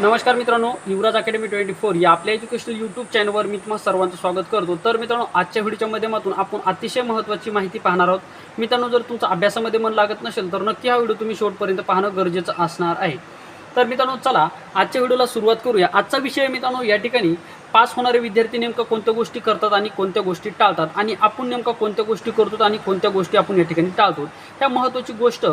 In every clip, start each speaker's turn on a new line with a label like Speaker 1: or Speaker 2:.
Speaker 1: नमस्कार मित्रांनो युवराज academy twenty four या आपल्या एज्युकेशनल यूट्यूब चॅनलवर मी तुम्हाला सर्वांचं स्वागत करतो. तर मित्रांनो आजच्या व्हिडिओच्या माध्यमातून आपण अतिशय महत्त्वाची माहिती पाहणार आहोत. मित्रांनो जर तुमचं अभ्यासामध्ये मन लागत नसेल तर नक्की हा व्हिडिओ तुम्ही शेवटपर्यंत पाहणं गरजेचं असणार आहे. तर मित्रांनो चला आजच्या व्हिडिओला सुरुवात करूया. आजचा विषय मित्रांनो या ठिकाणी पास होणारे विद्यार्थी नेमकं कोणत्या गोष्टी करतात आणि कोणत्या गोष्टी टाळतात? आणि आपण नेमकं कोणत्या गोष्टी करतो आणि कोणत्या गोष्टी आपण या ठिकाणी टाळतो ह्या महत्त्वाची गोष्ट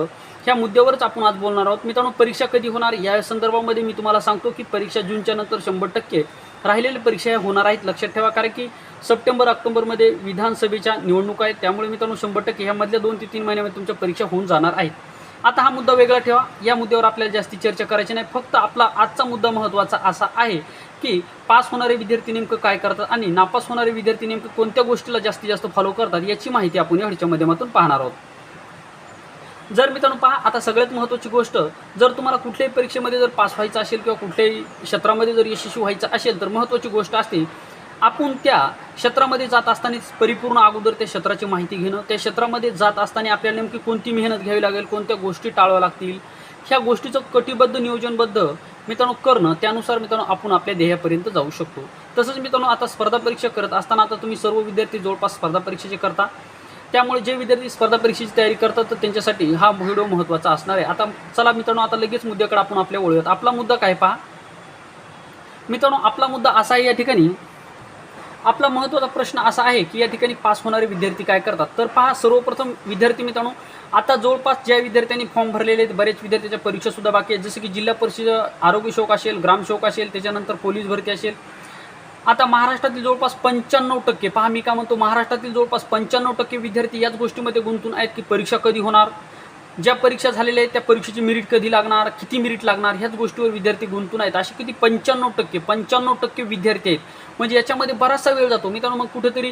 Speaker 1: ह्या मुद्द्यावरच आपण आज बोलणार आहोत. मित्रांनो परीक्षा कधी होणार? या संदर्भामध्ये मी तुम्हाला सांगतो की परीक्षा जूनच्या नंतर शंभर टक्के राहिलेल्या परीक्षा ह्या होणार आहेत. लक्षात ठेवा कारण की सप्टेंबर ऑक्टोबरमध्ये विधानसभेच्या निवडणुका आहेत. त्यामुळे मित्रांनो शंभर टक्के ह्या मधल्या दोन ते तीन महिन्यामध्ये तुमच्या परीक्षा होऊन जाणार आहेत. आता हा मुद्दा वेगळा ठेवा. या मुद्द्यावर आपल्याला जास्ती चर्चा करायची नाही. फक्त आपला आजचा मुद्दा महत्त्वाचा असा आहे की पास होणारे विद्यार्थी नेमकं काय करतात आणि नापास होणारे विद्यार्थी नेमकं कोणत्या गोष्टीला जास्तीत जास्त फॉलो करतात याची माहिती आपण या व्हिडिओच्या माध्यमातून पाहणार आहोत. जर मित्रांनो पहा आता सगळ्यात महत्त्वाची गोष्ट जर तुम्हाला कुठल्याही परीक्षेमध्ये जर पास व्हायचं असेल किंवा कुठल्याही क्षेत्रामध्ये जर यशस्वी व्हायचं असेल तर महत्त्वाची गोष्ट असते आपण त्या क्षेत्रामध्ये जात असतानाच परिपूर्ण अगोदर त्या क्षेत्राची माहिती घेणं त्या क्षेत्रामध्ये जात असताना आपल्याला नेमकी कोणती मेहनत घ्यावी लागेल कोणत्या गोष्टी टाळाव्या लागतील ह्या गोष्टीचं कटिबद्ध नियोजनबद्ध मित्रांनो करणं त्यानुसार मित्रांनो आपण आपल्या ध्येयापर्यंत जाऊ शकतो. तसंच मित्रांनो आता स्पर्धा परीक्षा करत असताना आता तुम्ही सर्व विद्यार्थी जवळपास स्पर्धा परीक्षेचे करता. त्यामुळे जे विद्यार्थी स्पर्धा परीक्षेची तयारी करतात तर त्यांच्यासाठी हा व्हिडिओ महत्त्वाचा असणार आहे. आता चला मित्रांनो आता लगेच मुद्द्याकडे आपण आपल्या वळूयात आपला मुद्दा काय पहा? मित्रांनो आपला मुद्दा असा आहे या ठिकाणी आपला महत्त्वाचा प्रश्न असा आहे की या ठिकाणी पास होणारे विद्यार्थी काय करतात? तर पहा सर्वप्रथम विद्यार्थी मित्रांनो आता जवळपास ज्या विद्यार्थ्यांनी फॉर्म भरलेले आहेत बरेच विद्यार्थ्याच्या परीक्षासुद्धा बाकी आहेत. जसं की जिल्हा परिषद आरोग्य शोक असेल ग्रामशोक असेल त्याच्यानंतर पोलीस भरती असेल. आता महाराष्ट्रातील जवळपास पंच्याण्णव टक्के पहा मी का म्हणतो महाराष्ट्रातील जवळपास पंच्याण्णव टक्के विद्यार्थी याच गोष्टीमध्ये गुंतून आहेत की परीक्षा कधी होणार? ज्या परीक्षा झालेल्या आहेत त्या परीक्षेची मेरिट कधी लागणार किती मेरिट लागणार ह्याच गोष्टीवर विद्यार्थी गुंतून आहेत. असे किती पंच्याण्णव टक्के पंच्याण्णव टक्के विद्यार्थी आहेत. म्हणजे याच्यामध्ये बराचसा वेळ जातो. मित्रांनो मग कुठेतरी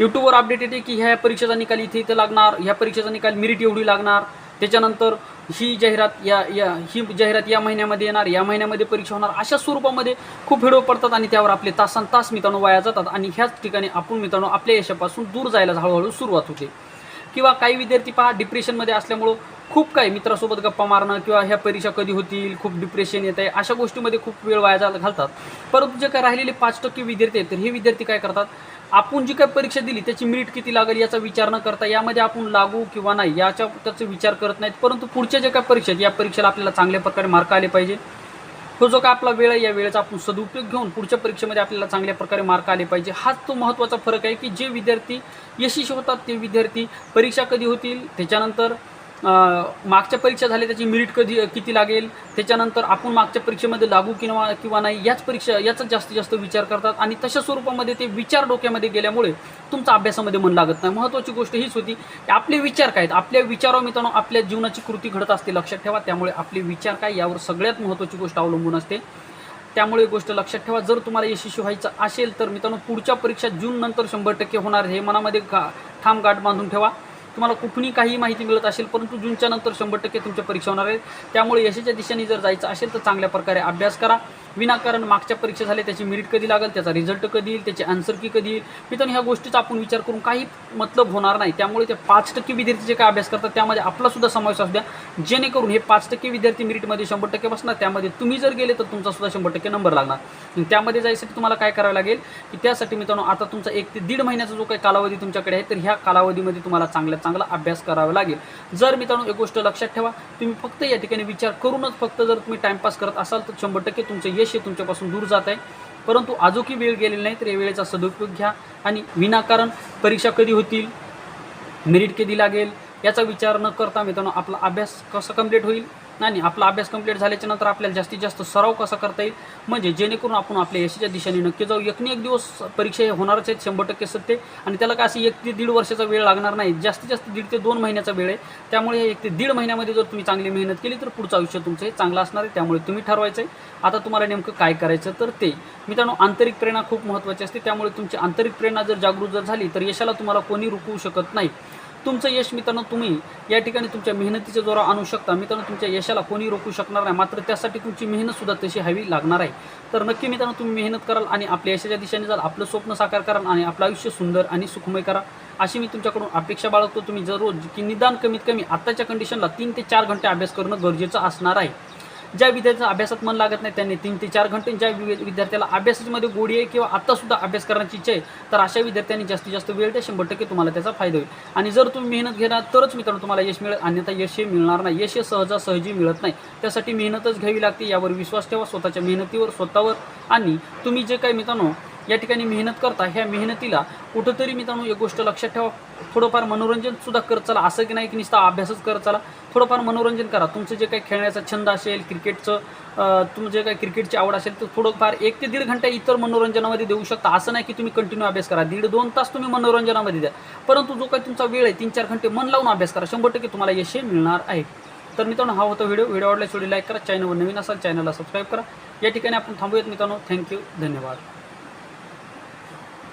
Speaker 1: यूट्यूबवर अपडेट येते की ह्या परीक्षेचा निकाल इथे इथं लागणार ह्या परीक्षेचा निकाल मेरिट एवढी लागणार. त्याच्यानंतर ही जाहिरात या या ही जाहिरात या महिन्यामध्ये येणार या महिन्यामध्ये परीक्षा होणार. अशा स्वरूपामध्ये खूप व्हिडिओ पडतात आणि त्यावर आपले तासन तास मित्रांनो वाया जातात आणि ह्याच ठिकाणी आपण मित्रांनो आपल्या यशापासून दूर जायला हळूहळू सुरुवात होते. किंवा काही विद्यार्थी पहा डिप्रेशनमध्ये असल्यामुळं खूप काही मित्रासोबत गप्पा मारणं किंवा ह्या परीक्षा कधी होतील खूप डिप्रेशन येत आहे अशा गोष्टीमध्ये खूप वेळ वाया जा घालतात. परंतु जे काय राहिलेले पाच टक्के विद्यार्थी आहेत तर हे विद्यार्थी काय करतात? आपण जी काय परीक्षा दिली त्याची मिरिट किती लागेल याचा विचार न करता यामध्ये आपण लागू किंवा नाही याच्या त्याचा विचार करत नाहीत. परंतु पुढच्या ज्या काय परीक्षा आहेत या परीक्षेला आपल्याला चांगल्या प्रकारे मार्क आले पाहिजे. तो जो काय आपला वेळ आहे या वेळेचा आपण सदुपयोग घेऊन पुढच्या परीक्षेमध्ये आपल्याला चांगल्या प्रकारे मार्क आले पाहिजे. हाच तो महत्त्वाचा फरक आहे की जे विद्यार्थी यशस्वी होतात ते विद्यार्थी परीक्षा कधी होतील त्याच्यानंतर मागच्या परीक्षा झाली त्याची मिरिट कधी किती लागेल? त्याच्यानंतर आपण मागच्या परीक्षेमध्ये लागू किंवा किंवा नाही याच परीक्षा याचा जास्तीत जास्त विचार करतात. आणि तशा स्वरूपामध्ये ते विचार डोक्यामध्ये गेल्यामुळे तुमचा अभ्यासामध्ये मन लागत नाही. महत्त्वाची गोष्ट हीच होती की आपले विचार काय आहेत? आपल्या विचारावर मित्रांनो आपल्या जीवनाची कृती घडत असते लक्षात ठेवा. त्यामुळे आपले विचार काय? यावर सगळ्यात महत्त्वाची गोष्ट अवलंबून असते. त्यामुळे गोष्ट लक्षात ठेवा. जर तुम्हाला यशस्वी व्हायचं असेल तर मित्रांनो पुढच्या परीक्षा जून नंतर शंभर टक्के होणार. हे मनामध्ये गा ठाम गाठ बांधून ठेवा. तुम्हाला कुठूनही काही माहिती मिळत असेल परंतु जूनच्या नंतर शंभर टक्के तुमच्या परीक्षा होणार आहेत त्यामुळे यशाच्या दिशेने जर जायचं असेल तर चांगल्या प्रकारे अभ्यास करा. विनाकारण मागच्या परीक्षा झाल्या त्याची मेरिट कधी लागेल त्याचा रिझल्ट कधी येईल त्याची आन्सर की कधी येईल? मित्रांनो ह्या गोष्टीचा आपण विचार करून काही मतलब होणार नाही. त्यामुळे ते पाच टक्के विद्यार्थी जे काय अभ्यास करतात त्यामध्ये आपला सुद्धा समावेश असू द्या. जेणेकरून हे पाच टक्के विद्यार्थी मेरिटमध्ये शंभर टक्के बसणार. त्यामध्ये तुम्ही जर गेले तर तुमचा सुद्धा शंभर टक्के नंबर लागणार. त्यामध्ये जायसाठी तुम्हाला काय करावं लागेल की त्यासाठी मित्रांनो आता तुमचा एक ते दीड महिन्याचा जो काही कालावधी तुमच्याकडे आहे तर ह्या कालावधीमध्ये तुम्हाला चांगल्या चांगला अभ्यास करावा लागेल. जर मित्रांनो एक गोष्ट लक्षात ठेवा तुम्ही फक्त या ठिकाणी विचार करूनच फक्त जर तुम्ही टाइमपास करत असाल तर शंभर टक्के तुमचं यश हे तुमच्यापासून दूर जात आहे. परंतु अजोकी वेळ गेलेली नाही तर या वेळेचा सदुपयोग घ्या आणि विनाकारण परीक्षा कधी होतील मेरिट कधी लागेल याचा विचार न करता मित्रांनो आपला अभ्यास कसा कंप्लीट होईल? आणि आपला अभ्यास कंप्लीट झाल्याच्यानंतर आपल्याला जास्तीत जास्त सराव कसा करता येईल? म्हणजे जेणेकरून आपण आपल्या यशाच्या दिशेने नक्की जाऊ. एक एक दिवस परीक्षा हे होणारच आहेत शंभर टक्के सत्य आणि त्याला काय असं एक ते दीड वर्षाचा वेळ लागणार नाही. जास्तीत जास्त दीड ते दोन महिन्याचा वेळ आहे. त्यामुळे एक ते दीड महिन्यामध्ये जर तुम्ही चांगली मेहनत केली तर पुढचं आयुष्य तुमचं हे चांगलं असणार आहे. त्यामुळे तुम्ही ठरवायचं आहे. आता तुम्हाला नेमकं काय करायचं तर ते. मित्रांनो आंतरिक प्रेरणा खूप महत्त्वाची असते. त्यामुळे तुमची आंतरिक प्रेरणा जर जागृत जर झाली तर यशाला तुम्हाला कोणी रुकवू शकत नाही. तुमचं यश मित्रांनो तुम्ही या ठिकाणी तुमच्या मेहनतीच्या जोरा आणू शकता. मित्रांनो तुमच्या यशाला कोणी रोखू शकणार नाही. मात्र त्यासाठी तुमची मेहनतसुद्धा तशी हवी लागणार आहे. तर नक्की मित्रांनो तुम्ही मेहनत कराल आणि आपल्या यशाच्या दिशेने जाल. आपलं स्वप्न साकार कराल आणि आपलं आयुष्य सुंदर आणि सुखमय करा. अशी मी तुमच्याकडून अपेक्षा बाळगतो. तुम्ही जर रोज की निदान कमीत कमी आत्ताच्या कंडिशनला तीन ते चार घंटे अभ्यास करणं गरजेचं असणार आहे. ज्या विद्यार्थ्यांचा अभ्यासात मन लागत नाही त्यांनी तीन ते चार घंटे ज्या वि- विद्यार्थ्याला अभ्यासामध्ये गोडी आहे किंवा आत्तासुद्धा अभ्यास करण्याची इच्छा आहे तर अशा विद्यार्थ्यांनी जास्तीत जास्त वेळ द्या शंभर टक्के तुम्हाला त्याचा फायदा होईल. आणि जर तुम्ही मेहनत घेणार तरच मित्रांनो तुम्हाला यश मिळेल अन्यथा यश हे मिळणार नाही. यश हे सहजासहजी मिळत नाही. त्यासाठी मेहनतच घ्यावी लागते यावर विश्वास ठेवा स्वतःच्या मेहनतीवर स्वतःवर. आणि तुम्ही जे काही मित्रांनो या ठिकाणी मेहनत करता ह्या मेहनतीला कुठंतरी मित्रांनो एक गोष्ट लक्षात ठेवा थोडंफार मनोरंजन सुद्धा करत चला. असं की नाही की नुसता अभ्यासच करत चला. थोडंफार मनोरंजन करा. तुमचं जे काही खेळण्याचा छंद असेल क्रिकेटचं तुमचं जे काही क्रिकेटची आवड असेल तर थोडंफार एक ते दीड घंटा इतर मनोरंजनामध्ये देऊ शकता. असं नाही की तुम्ही कंटिन्यू अभ्यास करा. दीड दोन तास तुम्ही मनोरंजनामध्ये द्या. परंतु जो काही तुमचा वेळ आहे तीन चार घंटे मन लावून अभ्यास करा. शंभर टक्के तुम्हाला यश मिळणार आहे. तर मित्रांनो हा होता व्हिडिओ. व्हिडिओ आवडल्यास व्हिडिओ लाईक करा. चॅनलवर नवीन असाल चॅनलला सबस्क्राईब करा. या ठिकाणी आपण थांबूयात मित्रांनो. थँक्यू. धन्यवाद.